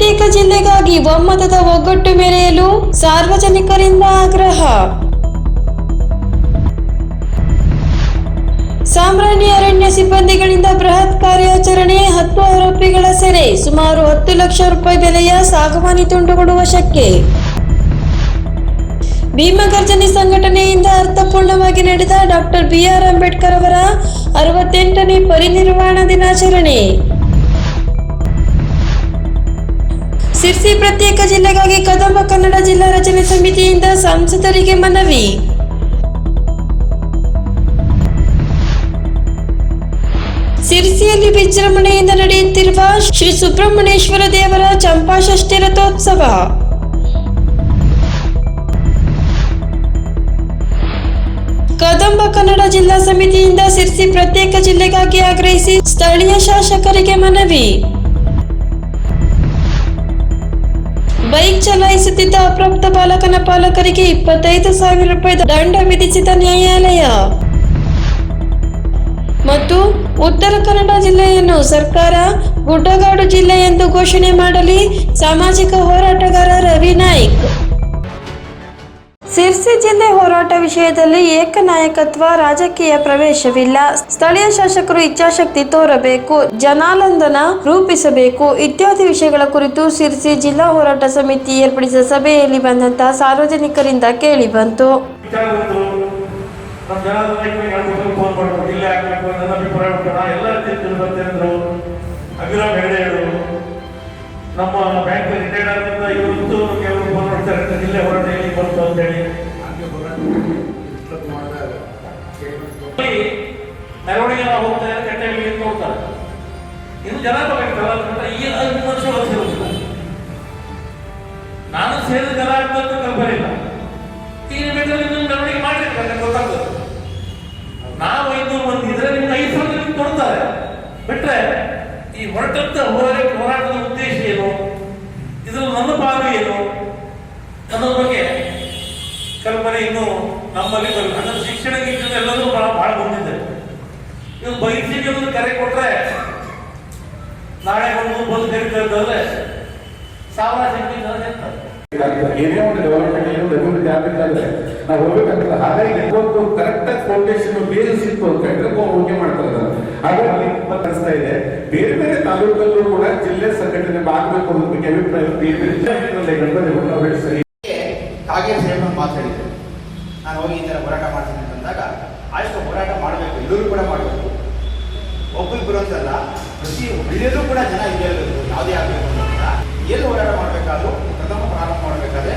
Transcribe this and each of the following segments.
ಪ್ರತ್ಯೇಕ ಜಿಲ್ಲೆಗಾಗಿ ಒಮ್ಮತದ ಒಗ್ಗಟ್ಟು ಮೆರೆಯಲು ಸಾರ್ವಜನಿಕರಿಂದ ಆಗ್ರಹ. ಸಾಮ್ರಾಣಿ ಅರಣ್ಯ ಸಿಬ್ಬಂದಿಗಳಿಂದ ಬೃಹತ್ ಕಾರ್ಯಾಚರಣೆ, ಹತ್ತು ಆರೋಪಿಗಳ ಸೆರೆ, ಸುಮಾರು ಹತ್ತು ಲಕ್ಷ ರೂಪಾಯಿ ಬೆಲೆಯ ಸಾಗವಾನಿ ತುಂಡುಗಳು ವಶಕ್ಕೆ ಭೀಮಗರ್ಜನೆ ಸಂಘಟನೆಯಿಂದ ಅರ್ಥಪೂರ್ಣವಾಗಿ ನಡೆದ ಡಾಕ್ಟರ್ ಬಿಆರ್ ಅಂಬೇಡ್ಕರ್ ಅವರ ಅರವತ್ತೆಂಟನೇ ಪರಿನಿರ್ವಾಣ ದಿನಾಚರಣೆ. ಸಿರ್ಸಿ ಪ್ರತ್ಯೇಕ ಜಿಲ್ಲೆಗಾಗಿ ಕದಂಬ ಕನ್ನಡ ಜಿಲ್ಲಾ ರಚನೆ ಸಮಿತಿಯಿಂದ ಸಂಸದರಿಗೆ ಮನವಿ. ಶಿರ್ಸಿಯಲ್ಲಿ ವಿಜೃಂಭಣೆಯಿಂದ ನಡೆಯುತ್ತಿರುವ ಶ್ರೀ ಸುಬ್ರಹ್ಮಣ್ಯೇಶ್ವರ ದೇವರ ಚಂಪಾಷಷ್ಠಿ ರಥೋತ್ಸವ. ಕದಂಬ ಕನ್ನಡ ಜಿಲ್ಲಾ ಸಮಿತಿಯಿಂದ ಸಿರ್ಸಿ ಪ್ರತ್ಯೇಕ ಜಿಲ್ಲೆಗಾಗಿ ಆಗ್ರಹಿಸಿ ಸ್ಥಳೀಯ ಶಾಸಕರಿಗೆ ಮನವಿ. ಬೈಕ್ ಚಲಾಯಿಸುತ್ತಿದ್ದ ಅಪ್ರಾಪ್ತ ಬಾಲಕನ ಪಾಲಕರಿಗೆ ಇಪ್ಪತ್ತೈದು ಸಾವಿರ ರೂಪಾಯಿ ದಂಡ ವಿಧಿಸಿದ ನ್ಯಾಯಾಲಯ. ಮತ್ತು ಉತ್ತರ ಕನ್ನಡ ಜಿಲ್ಲೆಯನ್ನು ಸರ್ಕಾರ ಗುಡ್ಡಗಾಡು ಜಿಲ್ಲೆ ಎಂದು ಘೋಷಣೆ ಮಾಡಲಿ, ಸಾಮಾಜಿಕ ಹೋರಾಟಗಾರ ರವಿ ನಾಯ್ಕ್. ಸಿರ್ಸಿ ಜಿಲ್ಲೆ ಹೋರಾಟ ವಿಷಯದಲ್ಲಿ ಏಕನಾಯಕತ್ವ, ರಾಜಕೀಯ ಪ್ರವೇಶವಿಲ್ಲ. ಸ್ಥಳೀಯ ಶಾಸಕರು ಇಚ್ಛಾಶಕ್ತಿ ತೋರಬೇಕು, ಜನಾಲಂದನ ರೂಪಿಸಬೇಕು. ಇತ್ಯಾದಿ ವಿಷಯಗಳ ಕುರಿತು ಸಿರ್ಸಿ ಜಿಲ್ಲಾ ಹೋರಾಟ ಸಮಿತಿ ಏರ್ಪಡಿಸಿದ ಸಭೆಯಲ್ಲಿ ಬಂದಂತಹ ಸಾರ್ವಜನಿಕರಿಂದ ಕೇಳಿ ಬಂತು ನಮ್ಮ ಬ್ಯಾಂಕ್ ರಿಟೈರ್ಡ್ ಆದ್ರಿಂದ ಇವತ್ತು ಕೆಲವರು ಫೋನ್ ಮಾಡ್ತಾರೆ ಜಿಲ್ಲೆ ಹೊರಟೆ ಬಂತು ಅಂತೇಳಿ. ಮೆರವಣಿಗೆ ನಾವು ಹೋಗ್ತಾರೆ ಕಟ್ಟೆಗೆ ಅಂತ ಹೋಗ್ತಾರೆ. ಇನ್ನು ಜನ ತಗೋಬೇಕಲ್ಲ ನಾನು ಸೇರಿದ ಜನ ಅಂತ ಕಲ್ಪನೆ ಇಲ್ಲ. ಈಗ ಬೇಕಾದ್ರೆ ನೀವು ಮೆರವಣಿಗೆ ಮಾಡಿರ್ತಾರೆ ಗೊತ್ತಾಗ್ತದೆ. ನಾವು ಮಂದಿ ಇದ್ರೆ ನಿಮ್ಗೆ ಐದು ಸಾವಿರ ಕೊಡ್ತಾರೆ. ಬಿಟ್ರೆ ಈ ಹೊರಟಂತ ಹೋರಾಟ ಹೋರಾಟದ ಉದ್ದೇಶ ಏನು? ಇದರ ನನ್ನ ಪಾಲು ಏನು? ಅನ್ನೋದ್ರ ಬಗ್ಗೆ ಕಲ್ಪನೆ ಇನ್ನು ನಮ್ಮಲ್ಲಿ ಬರಲ್ಲ. ಅಂದ್ರೆ ಶಿಕ್ಷಣ ಗಿಕ್ಷಣ ಎಲ್ಲರೂ ಬಹಳ ಬಹಳ ಬಂದಿದ್ದಾರೆ ನೀವು ಬೈಸಿಗೆ ಒಂದು ಕರೆ ಕೊಟ್ರೆ ನಾಳೆ ಒಂದು ಬಂದು ಕರೀತಾರೆ ಸಾವಿರ ಏನೇ ಒಂದು ಡೆವಲಪ್ಮೆಂಟ್ ಏನು ಅಭಿವೃದ್ಧಿ ಆಗಬೇಕಾದ್ರೆ ನಾವು ಹೋಗ್ಬೇಕಂತ ಹಾಗಾಗಿ ಇವತ್ತು ಕರೆಕ್ಟ್ ಆಗಿ ಫೌಂಡೇಶನ್ ಬೇಸ್ ಇತ್ತು ಅಂತ ಹೋಗಿ ಮಾಡ್ತಾರೆ ಇದೆ. ಬೇರೆ ಬೇರೆ ತಾಲೂಕಲ್ಲೂ ಕೂಡ ಜಿಲ್ಲೆ ಸಂಘಟನೆ ಆಗಬೇಕು ಅನ್ನೋದಕ್ಕೆ ಅಭಿಪ್ರಾಯ ಗಣಪತಿ ಹುಟ್ಟು ಬೆಳೆಸಿ ಒಂದು ಮಾತಾಡಿದ್ರು ನಾನು ಹೋಗಿ ಈ ಥರ ಹೋರಾಟ ಮಾಡ್ತೀನಿ ಅಂತಂದಾಗ ಆಯಿತು, ಹೋರಾಟ ಮಾಡಬೇಕು, ಎಲ್ಲರೂ ಕೂಡ ಮಾಡಬೇಕು. ಒಬ್ಬರು ಅಂತಲ್ಲ, ಪ್ರತಿ ಒಳ್ಳೆಯದು ಕೂಡ ಜನ ಇರಬೇಕು, ಯಾವುದೇ ಆಗಬೇಕು ಅಂತ. ಎಲ್ಲಿ ಹೋರಾಟ ಮಾಡಬೇಕಾದ್ರೂ ಪ್ರಥಮ ಪ್ರಾರಂಭ ಮಾಡಬೇಕಾದ್ರೆ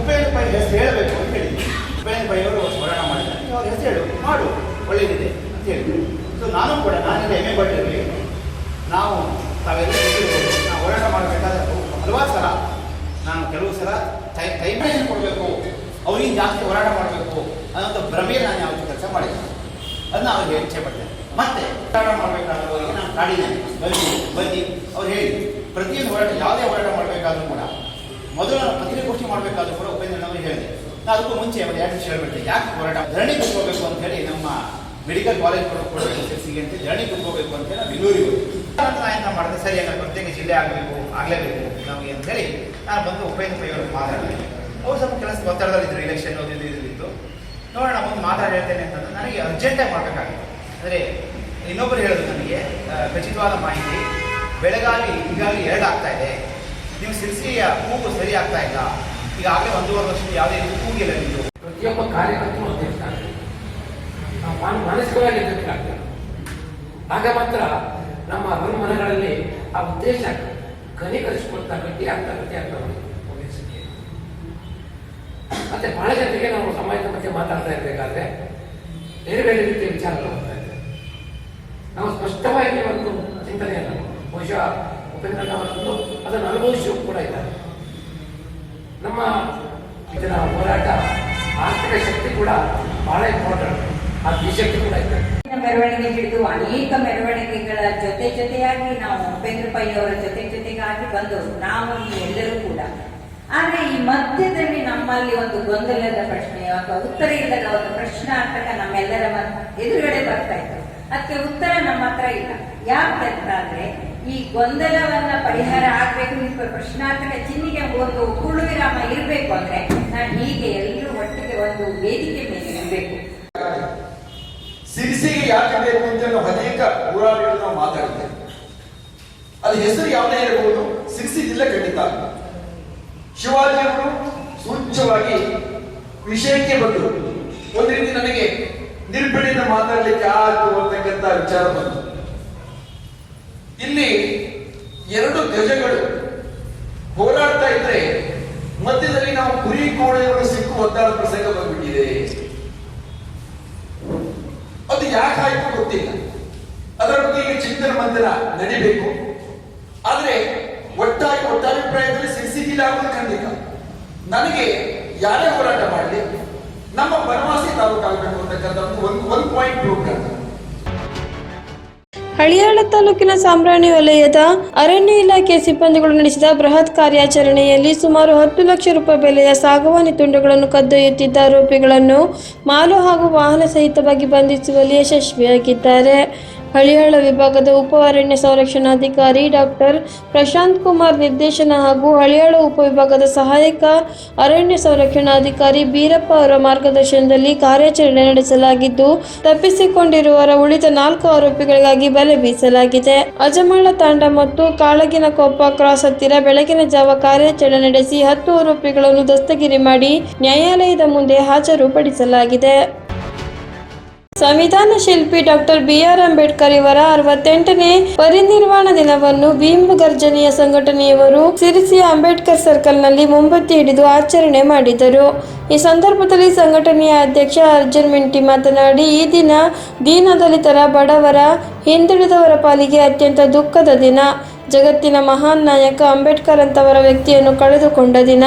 ಉಪೇಂದ್ರ ಪೈ ಹೆಸರು ಹೇಳಬೇಕು ಅಂತ ಹೇಳಿದ್ವಿ ಉಪೇಂದ್ರ ಪೈ ಅವರು ಹೋರಾಟ ಮಾಡಿದ್ದಾರೆ. ಅವ್ರ ಹೆಸರು ಹೇಳು, ಮಾಡು ಒಳ್ಳೆಯದಿದೆ ಅಂತ ಹೇಳಿದ್ರು. ಸೊ ನಾನು ಕೂಡ, ನಾನಿಂದ ಎಮ್ಮೆ ಬಟ್ಟೆಯಲ್ಲಿ ನಾವು ತಾವೆಲ್ಲ. ನಾವು ಹೋರಾಟ ಮಾಡಬೇಕಾದ್ರೆ ಹಲವಾರು ಸಲ, ನಾನು ಕೆಲವು ಸಲ ಟೈಮ್ ಕೊಡಬೇಕು ಅವ್ರಿಗೆ ಜಾಸ್ತಿ ಹೋರಾಟ ಮಾಡಬೇಕು ಅನ್ನೋಂಥ ಭ್ರಮೆ ನಾನು ಯಾವತ್ತೂ ಕೆಲಸ ಮಾಡಿದ್ದೆ ಅದನ್ನ ಅವ್ರಿಗೆ ಇಚ್ಛೆ ಪಡ್ತೇನೆ ಮತ್ತೆ ಹೋರಾಟ ಮಾಡಬೇಕಾದವರಿಗೆ ನಾನು ಕಾಡಿದ್ದೇನೆ ಬನ್ನಿ ಬನ್ನಿ ಅವ್ರು ಹೇಳಿ, ಪ್ರತಿಯೊಂದು ಹೋರಾಟ, ಯಾವುದೇ ಹೋರಾಟ ಮಾಡಬೇಕಾದ್ರೂ ಕೂಡ, ಮೊದಲು ನಾನು ಪತ್ರಿಕಾಗೋಷ್ಠಿ ಮಾಡಬೇಕಾದ್ರೂ ಕೂಡ ಉಪೇಂದ್ರನವರು ಹೇಳಿದೆ ನಾನು ಅದಕ್ಕೂ ಮುಂಚೆ ಒಂದು ವಿಷಯ ಹೇಳ್ಬಿಡ್ತೀನಿ. ಯಾಕೆ ಹೋರಾಟ, ಧರಣಿ ಕುತ್ಕೋಬೇಕು ಅಂತ ಹೇಳಿ ನಮ್ಮ ಮೆಡಿಕಲ್ ಕಾಲೇಜ್ ಕೊಡಬೇಕು ಸಿಗಿ ಅಂತ ಧರಣಿ ಕುತ್ಕೋಬೇಕು ಅಂತ ಹೇಳಿ ನಾವು ಬೆಂಗಳೂರಿಗೆ ನಾನು ಏನು ಮಾಡಿದೆ ಸರಿ ಪ್ರತ್ಯೇಕ ಜಿಲ್ಲೆ ಆಗಬೇಕು, ಆಗಲೇಬೇಕು ನಮಗೆ ಅಂತ ಹೇಳಿ ನಾನು ಬಂದು ಉಪೇಂದ್ರ ಪೈ ಅವರು ಮಾತಾಡಿದೆ ಅವ್ರು ಸ್ವಲ್ಪ ಕೆಲಸ ಒತ್ತಡದಲ್ಲಿದ್ದರು ಇಲೆಕ್ಷನ್ ಓದಿದ್ದು ಇದ್ದಿದ್ದು ನೋಡೋಣ ಒಂದು ಮಾತಾಡಿ ಹೇಳ್ತೇನೆ ಅಂತಂದ್ರೆ ನನಗೆ ಅರ್ಜೆಂಟಾಗಿ ಮಾಡಬೇಕಾಗಿತ್ತು ಅಂದರೆ ಇನ್ನೊಬ್ಬರು ಹೇಳೋದು ನನಗೆ ಖಚಿತವಾದ ಮಾಹಿತಿ. ಬೆಳಗಾವಿ ಈಗಾಗಲೇ ಎರಡು ಆಗ್ತಾ ಇದೆ. ನೀವು ಸಿರ್ಸಿಯ ಕೂಗು ಸರಿ ಆಗ್ತಾ ಇಲ್ಲ. ಈಗಾಗಲೇ ಒಂದೂವರೆ ವರ್ಷ ಯಾವುದೇ ರೀತಿ ಕೂಗಿಲ್ಲ ನೀವು ಪ್ರತಿಯೊಬ್ಬ ಕಾರ್ಯಕರ್ತರು ಮಾನಸಿಕವಾಗಿ ಅಧ್ಯಕ್ಷ ಆಗ್ತಾರೆ ಆಗ ಮಾತ್ರ ನಮ್ಮ ಅಭಿಮಾನಗಳಲ್ಲಿ ಮನೆಗಳಲ್ಲಿ ಆ ಉದ್ದೇಶ ಘನೀಕರಿಸಿಕೊಳ್ತಾ ಗಟ್ಟಿ ಆಗ್ತಾ ಗಟ್ಟಿ ಆಗ್ತಾ ಮತ್ತೆ ಬಹಳ ಜನರಿಗೆ ನಾವು ಸಮಾಜದ ಬಗ್ಗೆ ಮಾತಾಡ್ತಾ ಇರಬೇಕಾದ್ರೆ ಬೇರೆ ಬೇರೆ ರೀತಿಯ ವಿಚಾರಗಳು ಬರ್ತಾ ಇದೆ. ನಾವು ಸ್ಪಷ್ಟವಾಗಿ ಒಂದು ಚಿಂತನೆಯನ್ನು ಬಹುಶಃ ಉಪೇಂದ್ರನವರನ್ನು ಅದನ್ನು ಅನುಭವಿಸುವ ಕೂಡ ಇದ್ದಾರೆ. ನಮ್ಮ ಇದರ ಹೋರಾಟ ಆರ್ಥಿಕ ಶಕ್ತಿ ಕೂಡ ಬಹಳ ಇಂಪಾರ್ಟೆಂಟ್ ಆ ಶಕ್ತಿ ಕೂಡ ಇದೆ. ಮೆರವಣಿಗೆ ಹಿಡಿದು ಅನೇಕ ಮೆರವಣಿಗೆಗಳ ಜೊತೆ ಜೊತೆಯಾಗಿ ನಾವು ಉಪೇಂದ್ರ ಪೈ ಅವರ ಜೊತೆ ಜೊತೆಗಾಗಿ ಬಂದವರು, ನಾವು ಎಲ್ಲರೂ ಕೂಡ. ಆದ್ರೆ ಈ ಮಧ್ಯದಲ್ಲಿ ನಮ್ಮಲ್ಲಿ ಒಂದು ಗೊಂದಲದ ಪ್ರಶ್ನೆ, ಅಥವಾ ಉತ್ತರ ಇಲ್ಲದ ಒಂದು ಪ್ರಶ್ನಾರ್ಥಕ ನಮ್ಮೆಲ್ಲರ ಎದುರುಗಡೆ ಬರ್ತಾ ಇತ್ತು. ಅದಕ್ಕೆ ಉತ್ತರ ನಮ್ಮ ಹತ್ರ ಇಲ್ಲ. ಯಾಕೆ ಅಂತಂದ್ರೆ ಈ ಗೊಂದಲವನ್ನ ಪರಿಹಾರ ಆಗ್ಬೇಕು ನಿಮ್ಮ ಪ್ರಶ್ನಾರ್ಥಕ ಚಿಹ್ನೆಗೆ ಒಂದು ಕುಳುವಿರಾಮ ಇರಬೇಕು ಅಂದ್ರೆ, ನಾನು ಹೀಗೆ ಎಲ್ಲರೂ ಒಟ್ಟಿಗೆ ಒಂದು ವೇದಿಕೆ ಮೇಲೆ ಇರಬೇಕು. ಸಿರಿಸಿಗೆ ಯಾಕೆ ಬೇಕು ಅಂತ ಅನೇಕ ಹೋರಾಟಗಳು ನಾವು ಮಾತಾಡಿದ್ದೇವೆ ಅದು ಹೆಸರು ಯಾವುದೇ ಇರಬಹುದು. ಸಿರಿಸಿ ಖಂಡಿತ. ಶಿವಾಜಿಯವರು ಸೂಚ್ಯವಾಗಿ ವಿಷಯಕ್ಕೆ ಬಂದರು. ಒಂದು ರೀತಿ ನನಗೆ ನಿರ್ಭಿಡೆಯಿಂದ ಮಾತಾಡಲಿಕ್ಕೆ ಆಯ್ತು ಅಂತಕ್ಕಂಥ ವಿಚಾರ ಬಂತು. ಇಲ್ಲಿ ಎರಡು ಗಜಗಳು ಹೋರಾಡ್ತಾ ಇದ್ರೆ ಮಧ್ಯದಲ್ಲಿ ನಾವು ಕುರಿ ಕೋಳೆಯವರು ಸಿಕ್ಕು ಒದ್ದಾಡ ಪ್ರಸಂಗ ಬಂದ್ಬಿಟ್ಟಿದೆ. ಅದು ಯಾಕಾಯ್ತು ಗೊತ್ತಿಲ್ಲ. ಅದರ ಬಗ್ಗೆ ಚಿಂತನೆ ಮಂದಿರ ನಡಿಬೇಕು. ಆದ್ರೆ ಒಟ್ಟಾಗಿ ಒಟ್ಟಾಭಿಪ್ರಾಯದಲ್ಲಿ ಸಿರಿಸಿಗಿಲ್ಲ ಆಗೋದು ಖಂಡಿತ. ನನಗೆ ಯಾರೇ ಹೋರಾಟ ಮಾಡಲಿ, ನಮ್ಮ ಬನವಾಸಿ ತಾಲೂಕು ಆಗಬೇಕು ಅಂತಕ್ಕಂಥ ಒಂದು ಒಂದು ಪಾಯಿಂಟ್ ಮಾಡ್ತಾರೆ. ಹಳಿಯಾಳ ತಾಲೂಕಿನ ಸಾಂಬ್ರಾಣಿ ವಲಯದ ಅರಣ್ಯ ಇಲಾಖೆ ಸಿಬ್ಬಂದಿಗಳು ನಡೆಸಿದ ಬೃಹತ್ ಕಾರ್ಯಾಚರಣೆಯಲ್ಲಿ ಸುಮಾರು ಹತ್ತು ಲಕ್ಷ ರೂಪಾಯಿ ಬೆಲೆಯ ಸಾಗವಾನಿ ತುಂಡುಗಳನ್ನು ಕದ್ದೊಯ್ಯುತ್ತಿದ್ದ ಆರೋಪಿಗಳನ್ನು ಮಾಲು ಹಾಗೂ ವಾಹನ ಸಹಿತವಾಗಿ ಬಂಧಿಸುವಲ್ಲಿ ಯಶಸ್ವಿಯಾಗಿದ್ದಾರೆ. ಹಳಿಯಾಳ ವಿಭಾಗದ ಉಪ ಅರಣ್ಯ ಸಂರಕ್ಷಣಾಧಿಕಾರಿ ಡಾಕ್ಟರ್ ಪ್ರಶಾಂತ್ ಕುಮಾರ್ ನಿರ್ದೇಶನ ಹಾಗೂ ಹಳಿಯಾಳ ಉಪವಿಭಾಗದ ಸಹಾಯಕ ಅರಣ್ಯ ಸಂರಕ್ಷಣಾಧಿಕಾರಿ ಬೀರಪ್ಪ ಅವರ ಮಾರ್ಗದರ್ಶನದಲ್ಲಿ ಕಾರ್ಯಾಚರಣೆ ನಡೆಸಲಾಗಿದ್ದು, ತಪ್ಪಿಸಿಕೊಂಡಿರುವವರ ಉಳಿದ ನಾಲ್ಕು ಆರೋಪಿಗಳಿಗಾಗಿ ಬಲೆ ಬೀಸಲಾಗಿದೆ. ಅಜಮಾಳ ತಾಂಡ ಮತ್ತು ಕಾಳಗಿನ ಕೊಪ್ಪ ಕ್ರಾಸ್ ಹತ್ತಿರ ಬೆಳಗಿನ ಜಾವ ಕಾರ್ಯಾಚರಣೆ ನಡೆಸಿ ಹತ್ತು ಆರೋಪಿಗಳನ್ನು ದಸ್ತಗಿರಿ ಮಾಡಿ ನ್ಯಾಯಾಲಯದ ಮುಂದೆ ಹಾಜರುಪಡಿಸಲಾಗಿದೆ. ಸಂವಿಧಾನ ಶಿಲ್ಪಿ ಡಾಕ್ಟರ್ ಬಿಆರ್ ಅಂಬೇಡ್ಕರ್ ಇವರ ಅರವತ್ತೆಂಟನೇ ಪರಿನಿರ್ವಾಣ ದಿನವನ್ನು ಭೀಮ್ ಗರ್ಜನೆಯ ಸಂಘಟನೆಯವರು ಸಿರಿಸಿಯ ಅಂಬೇಡ್ಕರ್ ಸರ್ಕಲ್ನಲ್ಲಿ ಮುಂಬತ್ತಿ ಹಿಡಿದು ಆಚರಣೆ ಮಾಡಿದರು. ಈ ಸಂದರ್ಭದಲ್ಲಿ ಸಂಘಟನೆಯ ಅಧ್ಯಕ್ಷ ಅರ್ಜುನ್ ಮಿಂಟಿ ಮಾತನಾಡಿ, ಈ ದಿನ ದೀನದಲಿತರ ಬಡವರ ಹಿಂದುಳಿದವರ ಪಾಲಿಗೆ ಅತ್ಯಂತ ದುಃಖದ ದಿನ. ಜಗತ್ತಿನ ಮಹಾನ್ ನಾಯಕ ಅಂಬೇಡ್ಕರ್ ಅಂತವರ ವ್ಯಕ್ತಿಯನ್ನು ಕಳೆದುಕೊಂಡ ದಿನ,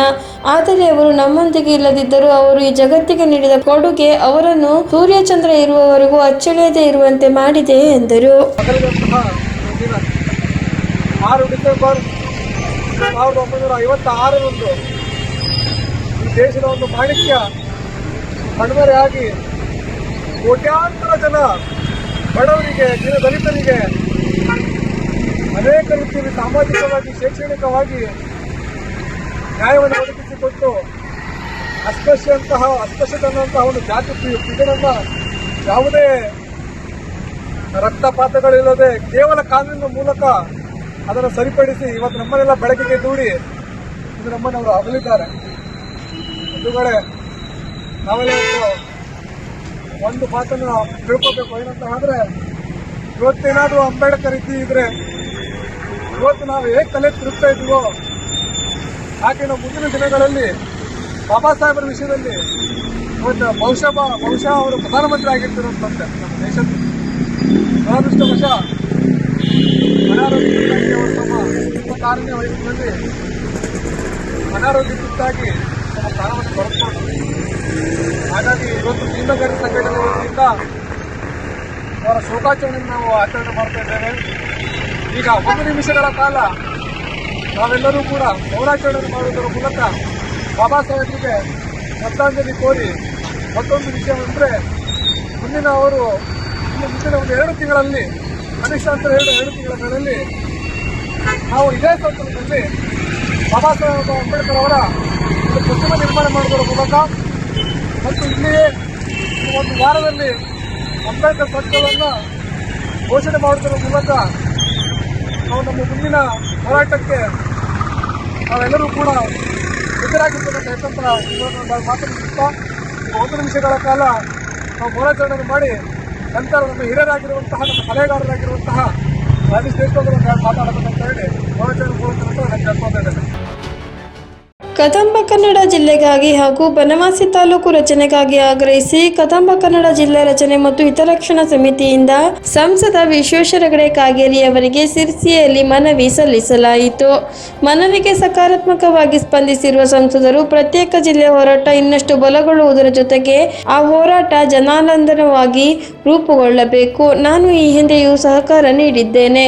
ಆದರೆ ಅವರು ನಮ್ಮೊಂದಿಗೆ ಇಲ್ಲದಿದ್ದರೂ ಅವರು ಈ ಜಗತ್ತಿಗೆ ನೀಡಿದ ಕೊಡುಗೆ ಅವರನ್ನು ಸೂರ್ಯಚಂದ್ರ ಇರುವವರೆಗೂ ಅಚ್ಚಳಿಯದೆ ಇರುವಂತೆ ಮಾಡಿದೆ ಎಂದರು. ದೇಶದ ಒಂದು ಮಾಣಿಕ್ಯ ಕಣ್ಮರೆಯಾಗಿ ಕೋಟ್ಯಾಂತರ ಜನ ಬಡವರಿಗೆ, ದಲಿತರಿಗೆ ಅನೇಕ ರೀತಿಯಲ್ಲಿ ಸಾಮಾಜಿಕವಾಗಿ, ಶೈಕ್ಷಣಿಕವಾಗಿ ನ್ಯಾಯವನ್ನು ಒದಗಿಸಿಕೊಟ್ಟು ಅಸ್ಪೃಶ್ಯಂತಹ ಅಸ್ಪೃಶ್ಯತನಂತಹ ಒಂದು ಜಾತಿ ಇದನ್ನ ಯಾವುದೇ ರಕ್ತಪಾತಗಳಿಲ್ಲದೆ ಕೇವಲ ಕಾನೂನಿನ ಮೂಲಕ ಅದನ್ನು ಸರಿಪಡಿಸಿ ಇವತ್ತು ನಮ್ಮನ್ನೆಲ್ಲ ಬೆಳಕಿಗೆ ದೂಡಿ ಇದು ನಮ್ಮನ್ನು ಅವರು ಅಗಲಿದ್ದಾರೆ. ಒಂದುಗಡೆ ನಾವೆಲ್ಲ ಒಂದು ನಾವು ತಿಳ್ಕೋಬೇಕು. ಏನಂತ ಹೇಳಿದ್ರೆ ಇವತ್ತೇನಾದರೂ ಅಂಬೇಡ್ಕರ್ ರೀತಿ ಇದ್ರೆ ಇವತ್ತು ನಾವು ಹೇಗೆ ತಲೆ ತಿರುಗ್ತಾ ಇದ್ದೀವೋ ಹಾಗೆ ನಾವು ಮುಂದಿನ ದಿನಗಳಲ್ಲಿ ಬಾಬಾ ಸಾಹೇಬರ ವಿಷಯದಲ್ಲಿ ಇವತ್ತು ಬಹುಶಃ ಬಹುಶಃ ಅವರು ಪ್ರಧಾನಮಂತ್ರಿ ಆಗಿರ್ತಿರೋದಂತೆ ನಮ್ಮ ದೇಶದ ದುರದೃಷ್ಟವಶ ಅನಾರೋಗ್ಯ ಇಲಾಖೆಯವರು ತಮ್ಮ ಇಪ್ಪತ್ತಾರನೇ ವಯಸ್ಸಿನಲ್ಲಿ ಅನಾರೋಗ್ಯ ತುತ್ತಾಗಿ ತಮ್ಮ ಪ್ರಾಣವನ್ನು ಬರೆದುಕೊಂಡು ಹಾಗಾಗಿ ಇವತ್ತು ಮೀನುಗಾರಿಕೆ ಸಂಘಟನೆ ಅವರ ಶೋಕಾಚರಣೆಯನ್ನು ನಾವು ಆಚರಣೆ ಮಾಡ್ತಾ ಇದ್ದೇವೆ. ಈಗ ಒಂದು ನಿಮಿಷಗಳ ಕಾಲ ನಾವೆಲ್ಲರೂ ಕೂಡ ಪೌರಾಚರಣೆ ಮಾಡುವುದರ ಮೂಲಕ ಬಾಬಾ ಸಾಹೇಬರಿಗೆ ಶ್ರದ್ಧಾಂಜಲಿ ಕೋರಿ ಮತ್ತೊಂದು ವಿಷಯ ಅಂದರೆ ಮುಂದಿನ ಅವರು ಮುಂದಿನ ಒಂದು ಎರಡು ತಿಂಗಳಲ್ಲಿ ಕನಿಷ್ಠ ಅಂತ ಎರಡು ಎರಡು ತಿಂಗಳಲ್ಲಿ ನಾವು ಇದೇ ಸಂದರ್ಭದಲ್ಲಿ ಬಾಬಾ ಸಾಹೇಬ್ ಅಂಬೇಡ್ಕರ್ ಅವರ ಒಂದು ಪ್ರತಿಮೆ ನಿರ್ಮಾಣ ಮಾಡುವುದರ ಮೂಲಕ ಮತ್ತು ಇಲ್ಲಿಯೇ ಒಂದು ವಾರದಲ್ಲಿ ಅಂಬೇಡ್ಕರ್ ಸರ್ಕಲನ್ನು ಘೋಷಣೆ ಮಾಡುವುದರ ಮೂಲಕ ನಾವು ನಮ್ಮ ಮುಂದಿನ ಹೋರಾಟಕ್ಕೆ ನಾವೆಲ್ಲರೂ ಕೂಡ ಎದುರಾಗಿರ್ತಕ್ಕಂಥ ಯತ್ನಂತರ ನಾವು ಮಾತನಾಡುತ್ತಾ ಒಂದು ನಿಮಿಷಗಳ ಕಾಲ ನಾವು ಹೋರಾಚರಣೆ ಮಾಡಿ ನಂತರ ನಮ್ಮ ಹಿರಿಯರಾಗಿರುವಂತಹ, ನಮ್ಮ ಸಲಹೆಗಾರರಾಗಿರುವಂತಹ ರಾಜೇಶ್ ದೇಶಪಾಂಡೆ ಮಾತಾಡಬೇಕಂತ ಹೇಳಿ ಹೋರಾಚರಣೆ ಮೂಲಕ ನಾನು ಕೇಳ್ಕೊತಾ ಇದ್ದೇನೆ. ಕದಂಬ ಕನ್ನಡ ಜಿಲ್ಲೆಗಾಗಿ ಹಾಗೂ ಬನವಾಸಿ ತಾಲೂಕು ರಚನೆಗಾಗಿ ಆಗ್ರಹಿಸಿ ಕದಂಬ ಕನ್ನಡ ಜಿಲ್ಲೆ ರಚನೆ ಮತ್ತು ಹಿತರಕ್ಷಣಾ ಸಮಿತಿಯಿಂದ ಸಂಸದ ವಿಶ್ವೇಶ್ವರ ಹೆಗಡೆ ಕಾಗೇರಿ ಅವರಿಗೆ ಸಿರ್ಸಿಯಲ್ಲಿ ಮನವಿ ಸಲ್ಲಿಸಲಾಯಿತು. ಮನವಿಗೆ ಸಕಾರಾತ್ಮಕವಾಗಿ ಸ್ಪಂದಿಸಿರುವ ಸಂಸದರು, ಪ್ರತ್ಯೇಕ ಜಿಲ್ಲೆ ಹೋರಾಟ ಇನ್ನಷ್ಟು ಬಲಗೊಳ್ಳುವುದರ ಜೊತೆಗೆ ಆ ಹೋರಾಟ ಜನಾನಂದನವಾಗಿ ರೂಪುಗೊಳ್ಳಬೇಕು. ನಾನು ಈ ಹಿಂದೆಯೂ ಸಹಕಾರ ನೀಡಿದ್ದೇನೆ.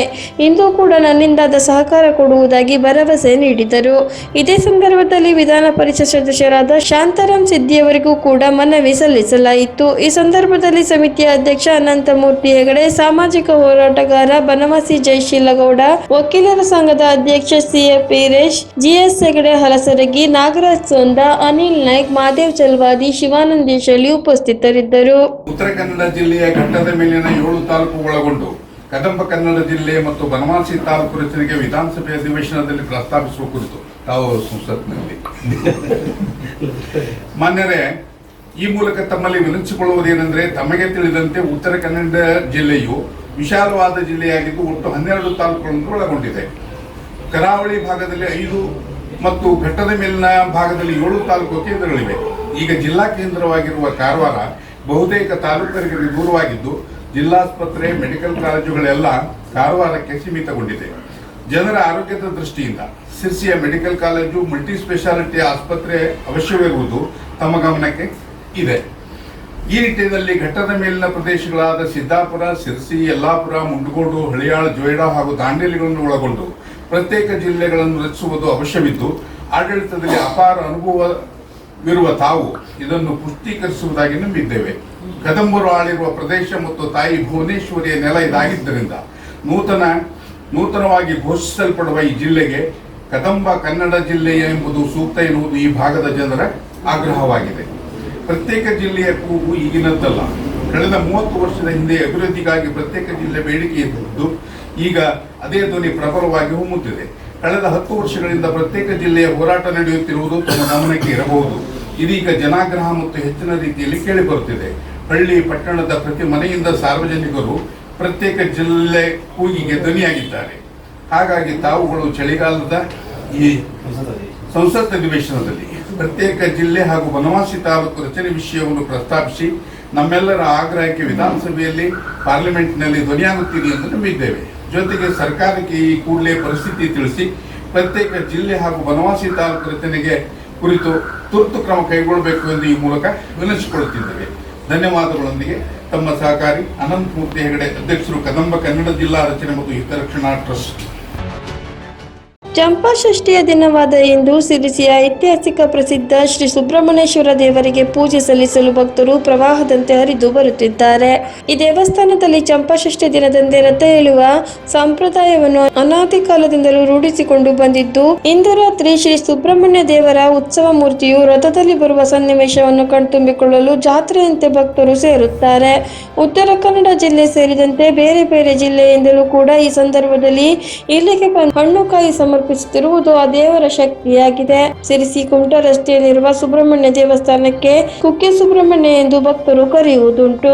ಇಂದು ಕೂಡ ನನ್ನಿಂದಾದ ಸಹಕಾರ ಕೊಡುವುದಾಗಿ ಭರವಸೆ ನೀಡಿದರು. ಇದೇ ಸಂದರ್ಭದಲ್ಲಿ ಸಂದರ್ಭದಲ್ಲಿ ವಿಧಾನ ಪರಿಷತ್ ಸದಸ್ಯರಾದ ಶಾಂತಾರಾಮ್ ಸಿದ್ದಿಯವರಿಗೂ ಕೂಡ ಮನವಿ ಸಲ್ಲಿಸಲಾಯಿತು. ಈ ಸಂದರ್ಭದಲ್ಲಿ ಸಮಿತಿಯ ಅಧ್ಯಕ್ಷ ಅನಂತಮೂರ್ತಿ ಹೆಗಡೆ, ಸಾಮಾಜಿಕ ಹೋರಾಟಗಾರ ಬನವಾಸಿ ಜಯಶೀಲಗೌಡ, ವಕೀಲರ ಸಂಘದ ಅಧ್ಯಕ್ಷ ಸಿಎಫ್ ವೀರೇಶ್, ಜಿಎಸ್ ಹೆಗಡೆ ಹಲಸರಗಿ, ನಾಗರಾಜ್ ಸೋಂದ ಅನಿಲ್ ನಾಯ್ಕ್ ಚಲವಾದಿ ಚಲ್ವಾದಿ ಶಿವಾನಂದೇಶಲಿ ಉಪಸ್ಥಿತರಿದ್ದರು. ಉತ್ತರ ಕನ್ನಡ ಜಿಲ್ಲೆಯ ಘಟ್ಟದ ಮೇಲಿನ ಏಳು ತಾಲೂಕು ಒಳಗೊಂಡು ಕದಂಬ ಕನ್ನಡ ಜಿಲ್ಲೆ ಮತ್ತು ಬನವಾಸಿ ತಾಲೂಕು ರಚನೆಗೆ ವಿಧಾನಸಭೆ ಅಧಿವೇಶನದಲ್ಲಿ ಪ್ರಸ್ತಾಪಿಸುವ ಕುರಿತು ತಾವು ಸಂಸತ್ನಲ್ಲಿ. ಮಾನ್ಯರೇ, ಈ ಮೂಲಕ ತಮ್ಮಲ್ಲಿ ವಿನಂತಿಸಿಕೊಳ್ಳುವುದೇನೆಂದರೆ ತಮಗೆ ತಿಳಿದಂತೆ ಉತ್ತರ ಕನ್ನಡ ಜಿಲ್ಲೆಯು ವಿಶಾಲವಾದ ಜಿಲ್ಲೆಯಾಗಿದ್ದು ಒಟ್ಟು ಹನ್ನೆರಡು ತಾಲೂಕುಗಳನ್ನು ಒಳಗೊಂಡಿದೆ. ಕರಾವಳಿ ಭಾಗದಲ್ಲಿ ಐದು ಮತ್ತು ಘಟ್ಟದ ಮೇಲಿನ ಭಾಗದಲ್ಲಿ ಏಳು ತಾಲೂಕು ಕೇಂದ್ರಗಳಿವೆ. ಈಗ ಜಿಲ್ಲಾ ಕೇಂದ್ರವಾಗಿರುವ ಕಾರವಾರ ಬಹುತೇಕ ತಾಲೂಕರಿಗೆ ದೂರವಾಗಿದ್ದು, ಜಿಲ್ಲಾಸ್ಪತ್ರೆ, ಮೆಡಿಕಲ್ ಕಾಲೇಜುಗಳೆಲ್ಲ ಕಾರವಾರಕ್ಕೆ ಸೀಮಿತಗೊಂಡಿದೆ. ಜನರ ಆರೋಗ್ಯದ ದೃಷ್ಟಿಯಿಂದ ಸಿರ್ಸಿಯ ಮೆಡಿಕಲ್ ಕಾಲೇಜು ಮಲ್ಟಿ ಸ್ಪೆಷಾಲಿಟಿ ಆಸ್ಪತ್ರೆ ಅವಶ್ಯವಿರುವುದು ತಮ್ಮ ಗಮನಕ್ಕೆ ಇದೆ. ಈ ನಿಟ್ಟಿನಲ್ಲಿ ಘಟ್ಟದ ಮೇಲಿನ ಪ್ರದೇಶಗಳಾದ ಸಿದ್ದಾಪುರ, ಸಿರ್ಸಿ, ಯಲ್ಲಾಪುರ, ಮುಂಡಗೋಡು, ಹಳಿಯಾಳ ಜೋಯಿಡಾ ಹಾಗೂ ದಾಂಡೇಲಿಗಳನ್ನು ಒಳಗೊಂಡು ಪ್ರತ್ಯೇಕ ಜಿಲ್ಲೆಗಳನ್ನು ರಚಿಸುವುದು ಅವಶ್ಯವಿದ್ದು, ಆಡಳಿತದಲ್ಲಿ ಅಪಾರ ಅನುಭವವಿರುವ ತಾವು ಇದನ್ನು ಪುಷ್ಟೀಕರಿಸುವುದಾಗಿ ನಂಬಿದ್ದೇವೆ. ಕದಂಬರು ಆಳಿರುವ ಪ್ರದೇಶ ಮತ್ತು ತಾಯಿ ಭುವನೇಶ್ವರಿಯ ನೆಲ ಇದಾಗಿದ್ದರಿಂದ ನೂತನ, ನೂತನವಾಗಿ ಘೋಷಿಸಲ್ಪಡುವ ಈ ಜಿಲ್ಲೆಗೆ ಕದಂಬ ಕನ್ನಡ ಜಿಲ್ಲೆಯ ಎಂಬುದು ಸೂಕ್ತ ಎನ್ನುವುದು ಈ ಭಾಗದ ಜನರ ಆಗ್ರಹವಾಗಿದೆ. ಪ್ರತ್ಯೇಕ ಜಿಲ್ಲೆಯ ಕೂಗು ಈಗಿನದ್ದಲ್ಲ. ಕಳೆದ ಮೂವತ್ತು ವರ್ಷದ ಹಿಂದೆ ಅಭಿವೃದ್ಧಿಗಾಗಿ ಪ್ರತ್ಯೇಕ ಜಿಲ್ಲೆ ಬೇಡಿಕೆ ಇದ್ದು ಈಗ ಅದೇ ಧ್ವನಿ ಪ್ರಬಲವಾಗಿ ಹೊಮ್ಮುತ್ತಿದೆ. ಕಳೆದ ಹತ್ತು ವರ್ಷಗಳಿಂದ ಪ್ರತ್ಯೇಕ ಜಿಲ್ಲೆಯ ಹೋರಾಟ ನಡೆಯುತ್ತಿರುವುದು ತಮ್ಮ ಗಮನಕ್ಕೆ ಇರಬಹುದು. ಇದೀಗ ಜನಾಗ್ರಹ ಮತ್ತು ಹೆಚ್ಚಿನ ರೀತಿಯಲ್ಲಿ ಕೇಳಿಬರುತ್ತಿದೆ. ಹಳ್ಳಿ ಪಟ್ಟಣದ ಪ್ರತಿ ಮನೆಯಿಂದ ಸಾರ್ವಜನಿಕರು ಪ್ರತ್ಯೇಕ ಜಿಲ್ಲೆ ಕೂಗಿಗೆ ಧ್ವನಿಯಾಗಿದ್ದಾರೆ. ಹಾಗಾಗಿ ತಾವುಗಳು ಚಳಿಗಾಲದ ಈ ಸಂಸತ್ ಅಧಿವೇಶನದಲ್ಲಿ ಪ್ರತ್ಯೇಕ ಜಿಲ್ಲೆ ಹಾಗೂ ಬನವಾಸಿ ತಾಲೂಕು ರಚನೆ ವಿಷಯವನ್ನು ಪ್ರಸ್ತಾಪಿಸಿ ನಮ್ಮೆಲ್ಲರ ಆಗ್ರಹಕ್ಕೆ ವಿಧಾನಸಭೆಯಲ್ಲಿ ಪಾರ್ಲಿಮೆಂಟ್ನಲ್ಲಿ ಧ್ವನಿಯಾಗುತ್ತಿದೆ ಎಂದು ನಂಬಿದ್ದೇವೆ. ಜೊತೆಗೆ ಸರ್ಕಾರಕ್ಕೆ ಈ ಕೂಡಲೇ ಪರಿಸ್ಥಿತಿ ತಿಳಿಸಿ ಪ್ರತ್ಯೇಕ ಜಿಲ್ಲೆ ಹಾಗೂ ಬನವಾಸಿ ತಾಲೂಕು ರಚನೆಗೆ ಕುರಿತು ತುರ್ತು ಕ್ರಮ ಕೈಗೊಳ್ಳಬೇಕು ಎಂದು ಈ ಮೂಲಕ ವಿನಂತಿಸಿಕೊಳ್ಳುತ್ತಿದ್ದೇವೆ. ಧನ್ಯವಾದಗಳೊಂದಿಗೆ ತಮ್ಮ ಸಹಕಾರಿ ಅನಂತಮೂರ್ತಿ ಹೆಗಡೆ ಅಧ್ಯಕ್ಷರು ಕದಂಬ ಕನ್ನಡ ಜಿಲ್ಲಾ ರಚನೆ ಮತ್ತು ಹಿತರಕ್ಷಣಾ ಟ್ರಸ್ಟ್ ಚಂಪಾಷಷ್ಠಿಯ ದಿನವಾದ ಇಂದು ಸಿರಿಸಿಯ ಐತಿಹಾಸಿಕ ಪ್ರಸಿದ್ಧ ಶ್ರೀ ಸುಬ್ರಹ್ಮಣ್ಯೇಶ್ವರ ದೇವರಿಗೆ ಪೂಜೆ ಸಲ್ಲಿಸಲು ಭಕ್ತರು ಪ್ರವಾಹದಂತೆ ಹರಿದು ಬರುತ್ತಿದ್ದಾರೆ. ಈ ದೇವಸ್ಥಾನದಲ್ಲಿ ಚಂಪಾಷಷ್ಠಿ ದಿನದಂದೇ ರಥ ಹೇಳುವ ಸಂಪ್ರದಾಯವನ್ನು ಅನಾದಿ ಕಾಲದಿಂದಲೂ ರೂಢಿಸಿಕೊಂಡು ಬಂದಿದ್ದು ಇಂದು ರಾತ್ರಿ ಶ್ರೀ ಸುಬ್ರಹ್ಮಣ್ಯ ದೇವರ ಉತ್ಸವ ಮೂರ್ತಿಯು ರಥದಲ್ಲಿ ಬರುವ ಸನ್ನಿವೇಶವನ್ನು ಕಣ್ತುಂಬಿಕೊಳ್ಳಲು ಜಾತ್ರೆಯಂತೆ ಭಕ್ತರು ಸೇರುತ್ತಾರೆ. ಉತ್ತರ ಕನ್ನಡ ಜಿಲ್ಲೆ ಸೇರಿದಂತೆ ಬೇರೆ ಬೇರೆ ಜಿಲ್ಲೆಯಿಂದಲೂ ಕೂಡ ಈ ಸಂದರ್ಭದಲ್ಲಿ ಇಲ್ಲಿಗೆ ಹಣ್ಣು ಕಾಯಿ ಸಮರ್ಪಿಸುತ್ತಿರುವುದು ಆ ದೇವರ ಶಕ್ತಿಯಾಗಿದೆ. ಸಿರಿಸಿ ಕುಮಟಾ ರಸ್ತೆಯಲ್ಲಿರುವ ಸುಬ್ರಹ್ಮಣ್ಯ ದೇವಸ್ಥಾನಕ್ಕೆ ಕುಕ್ಕೆ ಸುಬ್ರಹ್ಮಣ್ಯ ಎಂದು ಭಕ್ತರು ಕರೆಯುವುದುಂಟು.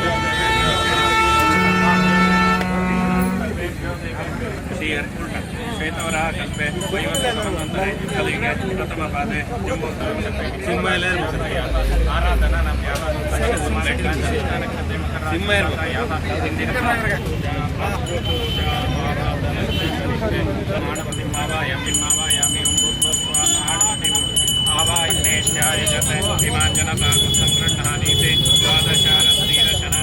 ವೈವಸ್ವತಂತ್ರೆ ಕಲಿಗೆ ಪ್ರಥಮ ಪಾದೆ ಜಂಬೂ ಸಿಂಹಲೇ ಆರಾಧನಾ ನಮ್ಮ ಯಾವ ಸಿಂಹ ಯಾವ ಹಿಂದಿನ ಆವಾಯಾಮಿ ಆವಾಯಾಮಿ ಆವಾಯಿನೇಶ್ಚಾಯ ಜತೆ ಹಿಮಾಂಜನತಾ ಸಂಗೃಹಣಾನೀತೆ ದ್ವಾದಶ ರತ್ನೀರಚನಾ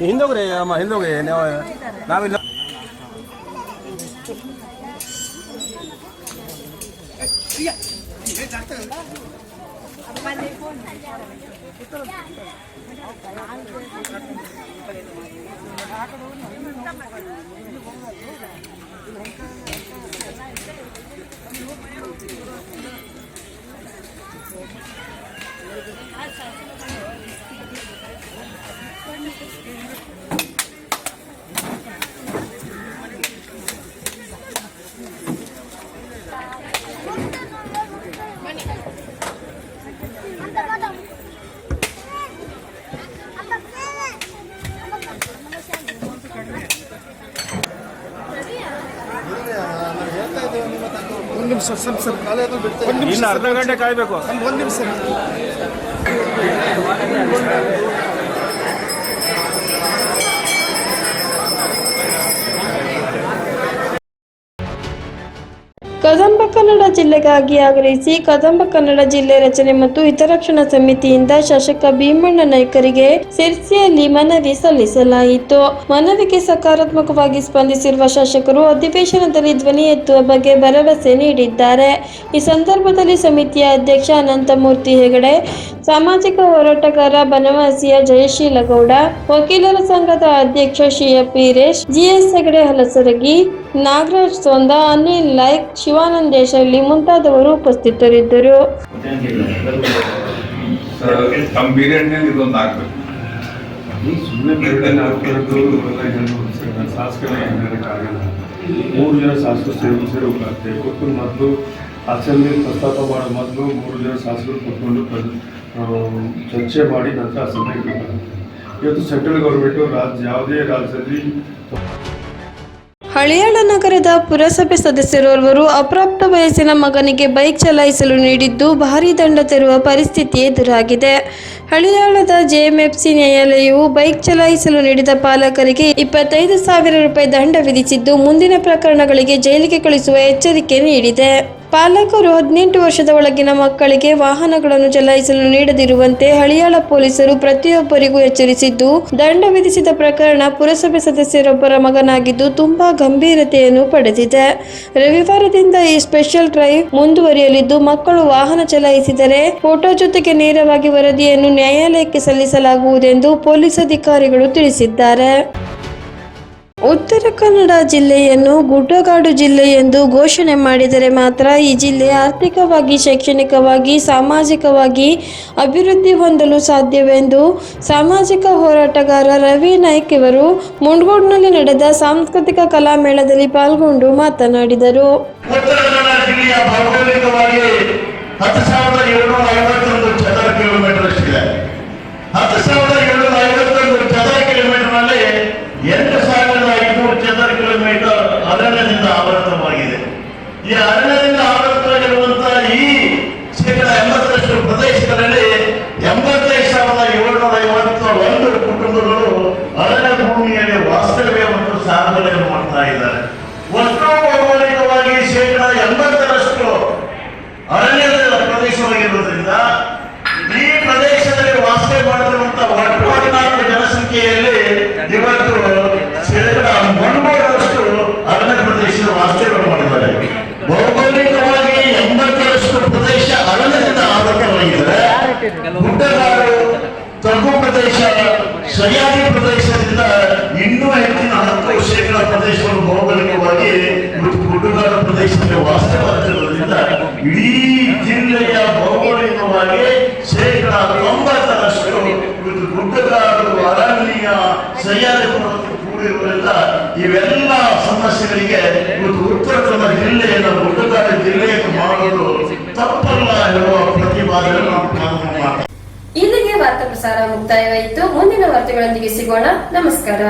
ಹಿಂದೋಗ್ರಿ ಅಮ್ಮ ಹಿಂದೋಗ್ರಿ ನಾವು ನಾವಿಲ್ಲ Thank you. ಇನ್ನು ಅರ್ಧ ಗಂಟೆ ಕಾಯಬೇಕು. ಒಂದು ನಿಮಿಷ. ಜಿಲ್ಲೆಗಾಗಿ ಆಗ್ರಹಿಸಿ ಕದಂಬ ಕನ್ನಡ ಜಿಲ್ಲೆ ರಚನೆ ಮತ್ತು ಹಿತರಕ್ಷಣಾ ಸಮಿತಿಯಿಂದ ಶಾಸಕ ಭೀಮಣ್ಣ ನಾಯ್ಕರಿಗೆ ಸಿರ್ಸಿಯಲ್ಲಿ ಮನವಿ ಸಲ್ಲಿಸಲಾಯಿತು. ಮನವಿಗೆ ಸಕಾರಾತ್ಮಕವಾಗಿ ಸ್ಪಂದಿಸಿರುವ ಶಾಸಕರು ಅಧಿವೇಶನದಲ್ಲಿ ಧ್ವನಿ ಎತ್ತುವ ಬಗ್ಗೆ ಭರವಸೆ ನೀಡಿದ್ದಾರೆ. ಈ ಸಂದರ್ಭದಲ್ಲಿ ಸಮಿತಿಯ ಅಧ್ಯಕ್ಷ ಅನಂತಮೂರ್ತಿ ಹೆಗಡೆ, ಸಾಮಾಜಿಕ ಹೋರಾಟಗಾರ ಬನವಾಸಿಯ ಜಯಶೀಲ ಗೌಡ ವಕೀಲರ ಸಂಘದ ಅಧ್ಯಕ್ಷ ಶಿಎಫ್ ವೀರೇಶ್ ಜಿಎಸ್ ಹೆಗಡೆ ಹಲಸರಗಿ, ನಾಗರಾಜ್ ಸೋಂದ ಅನಿಲ್ ಲೈಕ್ ಶಿವಾನಂದ ದೇಶಳ್ಳಿ ಮುಂತಾದವರು ಉಪಸ್ಥಿತರಿದ್ದರು. ಮೂರು ಜನ ಶಾಸಕರು ಸೇರಿ ಹೋಗ್ತಾರೆ ಕೂತ್ಕೊಂಡು ಮೊದಲು. ಅಸೆಂಬ್ಲಿ ಪ್ರಸ್ತಾಪ ಮಾಡೋ ಮೊದಲು ಮೂರು ಜನ ಶಾಸಕರು ಕೂತ್ಕೊಂಡು ಆ, ಚರ್ಚೆ ಮಾಡಿ ನಂತರ ಅಸೆಂಬ್ಲಿಗೆ ಇವತ್ತು ಸೆಂಟ್ರಲ್ ಗೌರ್ಮೆಂಟು ರಾಜ್ಯ ಯಾವುದೇ ರಾಜ್ಯದಲ್ಲಿ ಹಳಿಯಾಳ ನಗರದ ಪುರಸಭೆ ಸದಸ್ಯರೋರ್ವರು ಅಪ್ರಾಪ್ತ ವಯಸ್ಸಿನ ಮಗನಿಗೆ ಬೈಕ್ ಚಲಾಯಿಸಲು ನೀಡಿದ್ದು ಭಾರೀ ದಂಡ ತೆರುವ ಪರಿಸ್ಥಿತಿ ಎದುರಾಗಿದೆ. ಹಳಿಯಾಳದ ಜೆಎಂಎಫ್ಸಿ ನ್ಯಾಯಾಲಯವು ಬೈಕ್ ಚಲಾಯಿಸಲು ನೀಡಿದ ಪಾಲಕರಿಗೆ ಇಪ್ಪತ್ತೈದು ಸಾವಿರ ರೂಪಾಯಿ ದಂಡ ವಿಧಿಸಿದ್ದು, ಮುಂದಿನ ಪ್ರಕರಣಗಳಿಗೆ ಜೈಲಿಗೆ ಕಳಿಸುವ ಎಚ್ಚರಿಕೆ ನೀಡಿದೆ. ಪಾಲಕರು ಹದಿನೆಂಟು ವರ್ಷದ ಒಳಗಿನ ಮಕ್ಕಳಿಗೆ ವಾಹನಗಳನ್ನು ಚಲಾಯಿಸಲು ನೀಡದಿರುವಂತೆ ಹಳಿಯಾಳ ಪೊಲೀಸರು ಪ್ರತಿಯೊಬ್ಬರಿಗೂ ಎಚ್ಚರಿಸಿದ್ದು, ದಂಡ ವಿಧಿಸಿದ ಪ್ರಕರಣ ಪುರಸಭೆ ಸದಸ್ಯರೊಬ್ಬರ ಮಗನಾಗಿದ್ದು ತುಂಬಾ ಗಂಭೀರತೆಯನ್ನು ಪಡೆದಿದೆ. ರವಿವಾರದಿಂದ ಈ ಸ್ಪೆಷಲ್ ಡ್ರೈವ್ ಮುಂದುವರಿಯಲಿದ್ದು, ಮಕ್ಕಳು ವಾಹನ ಚಲಾಯಿಸಿದರೆ ಫೋಟೋ ಜೊತೆಗೆ ನೇರವಾಗಿ ವರದಿಯನ್ನು ನ್ಯಾಯಾಲಯಕ್ಕೆ ಸಲ್ಲಿಸಲಾಗುವುದೆಂದು ಪೊಲೀಸ್ ಅಧಿಕಾರಿಗಳು ತಿಳಿಸಿದ್ದಾರೆ. ಉತ್ತರ ಕನ್ನಡ ಜಿಲ್ಲೆಯನ್ನು ಗುಡ್ಡಗಾಡು ಜಿಲ್ಲೆ ಎಂದು ಘೋಷಣೆ ಮಾಡಿದರೆ ಮಾತ್ರ ಈ ಜಿಲ್ಲೆ ಆರ್ಥಿಕವಾಗಿ, ಶೈಕ್ಷಣಿಕವಾಗಿ, ಸಾಮಾಜಿಕವಾಗಿ ಅಭಿವೃದ್ಧಿ ಹೊಂದಲು ಸಾಧ್ಯವೆಂದು ಸಾಮಾಜಿಕ ಹೋರಾಟಗಾರ ರವಿ ನಾಯ್ಕ ಇವರು ಮುಂಡ್ಗೋಡ್ನಲ್ಲಿ ನಡೆದ ಸಾಂಸ್ಕೃತಿಕ ಕಲಾಮೇಳದಲ್ಲಿ ಪಾಲ್ಗೊಂಡು ಮಾತನಾಡಿದರು. ಐನೂರು ಚದರ ಕಿಲೋಮೀಟರ್ ಅರಣ್ಯದಿಂದ ಆವೃತವಾಗಿದೆ ಈ ಅರಣ್ಯದಿಂದ ಇವೆಲ್ಲ ಸಮಸ್ಯೆಗಳಿಗೆ ಇವತ್ತು ಉತ್ತರ ಕನ್ನಡ ಜಿಲ್ಲೆಯನ್ನು ಗುಡ್ಡಗಾಡು ಜಿಲ್ಲೆಯನ್ನು ಮಾಡೋದು ತಪ್ಪಲ್ಲ ಎನ್ನುವ ಪ್ರತಿಪಾದನೆ ಇಲ್ಲಿಗೆ ವಾರ್ತಾ ಪ್ರಸಾರ ಮುಕ್ತಾಯವಾಯಿತು. ಮುಂದಿನ ವಾರ್ತೆಗಳೊಂದಿಗೆ ಸಿಗೋಣ. ನಮಸ್ಕಾರ.